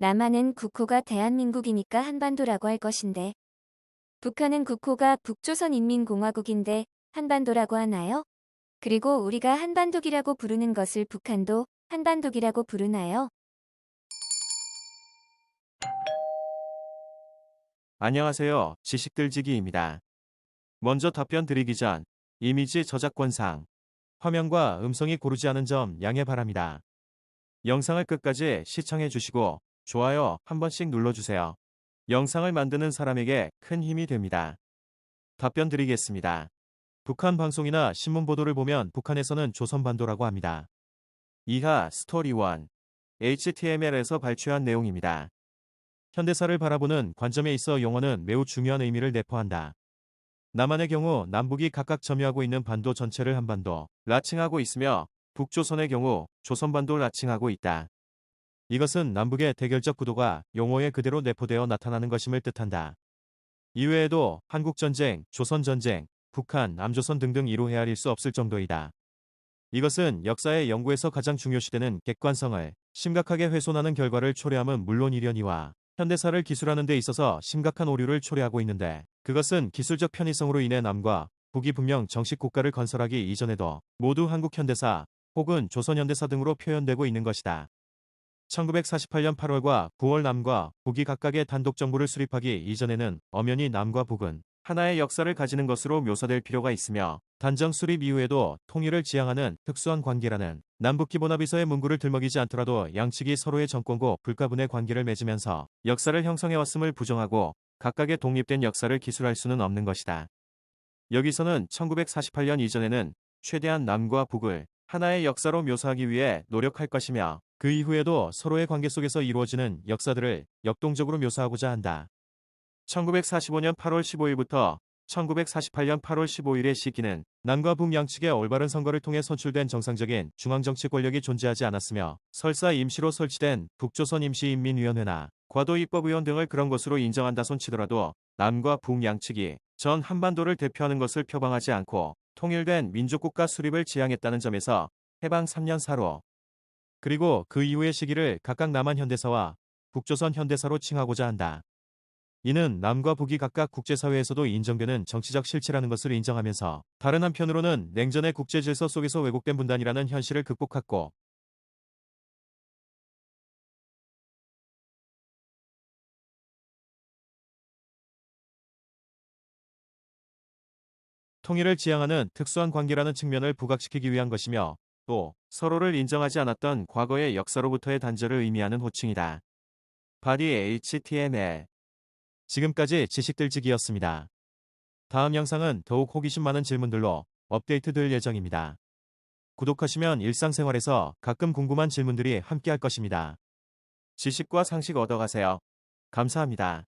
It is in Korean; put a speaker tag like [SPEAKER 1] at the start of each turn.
[SPEAKER 1] 남한은 국호가 대한민국이니까 한반도라고 할 것인데 북한은 국호가 북조선인민공화국인데 한반도라고 하나요? 그리고 우리가 한반도기라고 부르는 것을 북한도 한반도기라고 부르나요?
[SPEAKER 2] 안녕하세요. 지식들지기입니다. 먼저 답변 드리기 전 이미지 저작권상 화면과 음성이 고르지 않은 점 양해 바랍니다. 영상을 끝까지 시청해 주시고 좋아요 한 번씩 눌러주세요. 영상을 만드는 사람에게 큰 힘이 됩니다. 답변 드리겠습니다. 북한 방송이나 신문 보도를 보면 북한에서는 조선반도라고 합니다. 이하 스토리 1 HTML에서 발췌한 내용입니다. 현대사를 바라보는 관점에 있어 용어는 매우 중요한 의미를 내포한다. 남한의 경우 남북이 각각 점유하고 있는 반도 전체를 한반도, 라칭하고 있으며 북조선의 경우 조선반도 라칭하고 있다. 이것은 남북의 대결적 구도가 용어에 그대로 내포되어 나타나는 것임을 뜻한다. 이외에도 한국전쟁, 조선전쟁, 북한, 남조선 등등 이루 헤아릴 수 없을 정도이다. 이것은 역사의 연구에서 가장 중요시되는 객관성을 심각하게 훼손하는 결과를 초래함은 물론 이려니와 현대사를 기술하는 데 있어서 심각한 오류를 초래하고 있는데 그것은 기술적 편의성으로 인해 남과 북이 분명 정식 국가를 건설하기 이전에도 모두 한국 현대사 혹은 조선 현대사 등으로 표현되고 있는 것이다. 1948년 8월과 9월 남과 북이 각각의 단독 정부를 수립하기 이전에는 엄연히 남과 북은 하나의 역사를 가지는 것으로 묘사될 필요가 있으며 단정 수립 이후에도 통일을 지향하는 특수한 관계라는 남북기본합의서의 문구를 들먹이지 않더라도 양측이 서로의 정권고 불가분의 관계를 맺으면서 역사를 형성해왔음을 부정하고 각각의 독립된 역사를 기술할 수는 없는 것이다. 여기서는 1948년 이전에는 최대한 남과 북을 하나의 역사로 묘사하기 위해 노력할 것이며 그 이후에도 서로의 관계 속에서 이루어지는 역사들을 역동적으로 묘사하고자 한다. 1945년 8월 15일부터 1948년 8월 15일의 시기는 남과 북 양측의 올바른 선거를 통해 선출된 정상적인 중앙정치 권력이 존재하지 않았으며 설사 임시로 설치된 북조선 임시인민위원회나 과도 입법의원 등을 그런 것으로 인정한다 손치더라도 남과 북 양측이 전 한반도를 대표하는 것을 표방하지 않고 통일된 민족국가 수립을 지향했다는 점에서 해방 3년 사로 그리고 그 이후의 시기를 각각 남한 현대사와 북조선 현대사로 칭하고자 한다. 이는 남과 북이 각각 국제사회에서도 인정되는 정치적 실체라는 것을 인정하면서 다른 한편으로는 냉전의 국제질서 속에서 왜곡된 분단이라는 현실을 극복하고 통일을 지향하는 특수한 관계라는 측면을 부각시키기 위한 것이며 또 서로를 인정하지 않았던 과거의 역사로부터의 단절을 의미하는 호칭이다. 바디 HTML 지금까지 지식들지기였습니다. 다음 영상은 더욱 호기심 많은 질문들로 업데이트 될 예정입니다. 구독하시면 일상생활에서 가끔 궁금한 질문들이 함께할 것입니다. 지식과 상식 얻어가세요. 감사합니다.